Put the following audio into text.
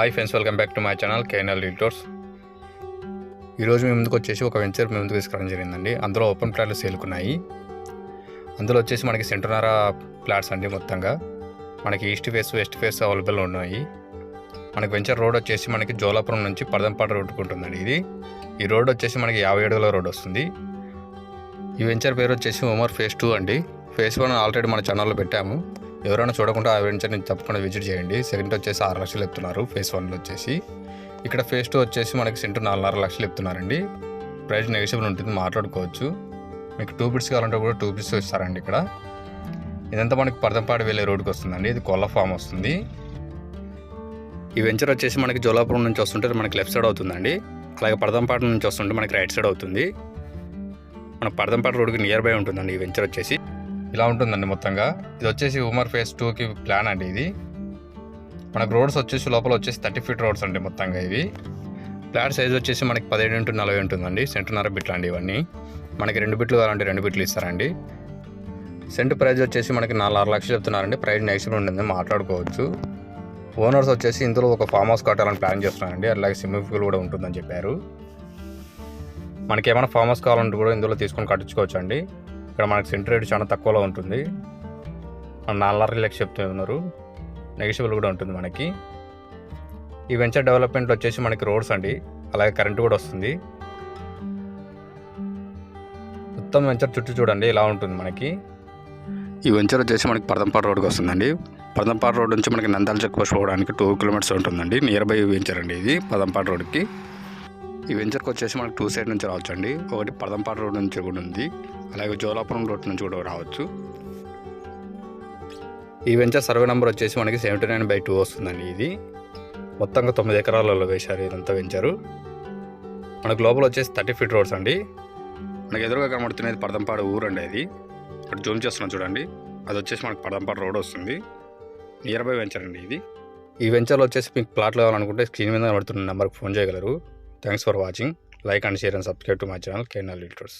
Hi friends welcome back to my channel K N L రీటోర్స్ ఈరోజు మేము ముందుకు వచ్చేసి ఒక వెంచర్ మేము ముందుకు తీసుకురావడం జరిగిందండి అందులో ఓపెన్ ప్లాట్లు సేల్కున్నాయి అందులో వచ్చేసి మనకి సెంటర్నారా ప్లాట్స్ అండి మొత్తంగా మనకి east face west face available ఉన్నాయి మనకి వెంచర్ రోడ్ వచ్చేసి మనకి జోలాపురం నుంచి పడదంపాట రోడ్డుకు ఉంటుందండి ఇది ఈ రోడ్ వచ్చేసి మనకి యాభై ఏడుగుల రోడ్ వస్తుంది ఈ వెంచర్ పేరు వచ్చేసి ఉమర్ ఫేస్ టూ అండి ఫేస్ వన్ ఆల్రెడీ మన ఛానల్లో పెట్టాము ఎవరైనా చూడకుండా ఆ నేను తప్పకుండా విజిట్ చేయండి సెకండ్ వచ్చేసి ఆరు లక్షలు చెప్తున్నారు ఫేస్ వన్లో వచ్చేసి ఇక్కడ ఫేస్ టూ వచ్చేసి మనకి సెంటు నాలుగున్నర లక్షలు చెప్తున్నారండి ప్రైస్ నెగిషియబుల్ ఉంటుంది మాట్లాడుకోవచ్చు మీకు టూ బిట్స్ కావాలంటే కూడా టూ బిట్స్ ఇస్తారండి ఇక్కడ ఇదంతా మనకి పర్దంపాడు వెళ్ళే రోడ్కి వస్తుందండి ఇది కొల్ల ఫామ్ వస్తుంది ఈ వెంచర్ వచ్చేసి మనకి జోలాపురం నుంచి వస్తుంటే మనకి లెఫ్ట్ సైడ్ అవుతుందండి అలాగే పర్దంపాడు నుంచి వస్తుంటే మనకి రైట్ సైడ్ అవుతుంది మన పర్దంపాడు రోడ్కి నియర్ బై ఉంటుందండి ఈ వెంచర్ వచ్చేసి ఇలా ఉంటుందండి మొత్తంగా ఇది వచ్చేసి ఉమర్ ఫేస్ టూకి ప్లాన్ అండి ఇది మనకు రోడ్స్ వచ్చేసి లోపల వచ్చేసి థర్టీ ఫీట్ రోడ్స్ అండి మొత్తంగా ఇవి ప్లాట్ సైజ్ వచ్చేసి మనకి పదిహేడు ఇంటూ నలభై ఉంటుందండి నర బిట్లు అండి ఇవన్నీ మనకి రెండు బిట్లు కావాలంటే రెండు బిట్లు ఇస్తారండి సెంటర్ ప్రైజ్ వచ్చేసి మనకి నాలుగు లక్షలు చెప్తున్నారండి ప్రైజ్ నెక్స్ట్ ఉంటుంది మాట్లాడుకోవచ్చు ఓనర్స్ వచ్చేసి ఇందులో ఒక ఫామ్ హౌస్ కట్టాలని ప్లాన్ చేస్తున్నారండి అలాగే స్విమ్మింగ్ పూల్ కూడా ఉంటుందని చెప్పారు మనకి ఏమైనా ఫామ్ హౌస్ కావాలంటే కూడా ఇందులో తీసుకొని కట్టించుకోవచ్చు అండి ఇక్కడ మనకి సెంటర్ రేట్ చాలా తక్కువలో ఉంటుంది నాలుగున్నర లక్ష చెప్తూ ఉన్నారు నెగిషియబుల్ కూడా ఉంటుంది మనకి ఈ వెంచర్ డెవలప్మెంట్ వచ్చేసి మనకి రోడ్స్ అండి అలాగే కరెంటు కూడా వస్తుంది మొత్తం వెంచర్ చుట్టూ చూడండి ఇలా ఉంటుంది మనకి ఈ వెంచర్ వచ్చేసి మనకి పర్దంపాడు రోడ్కి వస్తుందండి పదంపాడు రోడ్ నుంచి మనకి నందాల చెక్ పోస్ట్ పోవడానికి టూ కిలోమీటర్స్ ఉంటుందండి నియర్ బై వెంచర్ అండి ఇది పదంపాడు రోడ్కి ఈ వెంచర్కి వచ్చేసి మనకు టూ సైడ్ నుంచి రావచ్చు అండి ఒకటి పరదంపాడు రోడ్ నుంచి కూడా ఉంది అలాగే జోలాపురం రోడ్ నుంచి కూడా రావచ్చు ఈ వెంచర్ సర్వే నెంబర్ వచ్చేసి మనకి సెవెంటీ నైన్ బై టూ వస్తుందండి ఇది మొత్తంగా తొమ్మిది ఎకరాలలో వేశారు ఇదంతా వెంచరు మనకు లోపల వచ్చేసి థర్టీ ఫీట్ రోడ్స్ అండి మనకు ఎదురుగా కనబడుతున్నది పడదంపాడు ఊరు అండి ఇది ఇక్కడ జూమ్ చేస్తున్నాం చూడండి అది వచ్చేసి మనకు పరదంపాడు రోడ్ వస్తుంది నియర్ బై వెంచర్ అండి ఇది ఈ వెంచర్లో వచ్చేసి మీకు ప్లాట్లు కావాలనుకుంటే స్క్రీన్ మీద కనబడుతున్న నెంబర్కి ఫోన్ చేయగలరు Thanks for watching. Like and share and subscribe to my channel, K&L Realtors.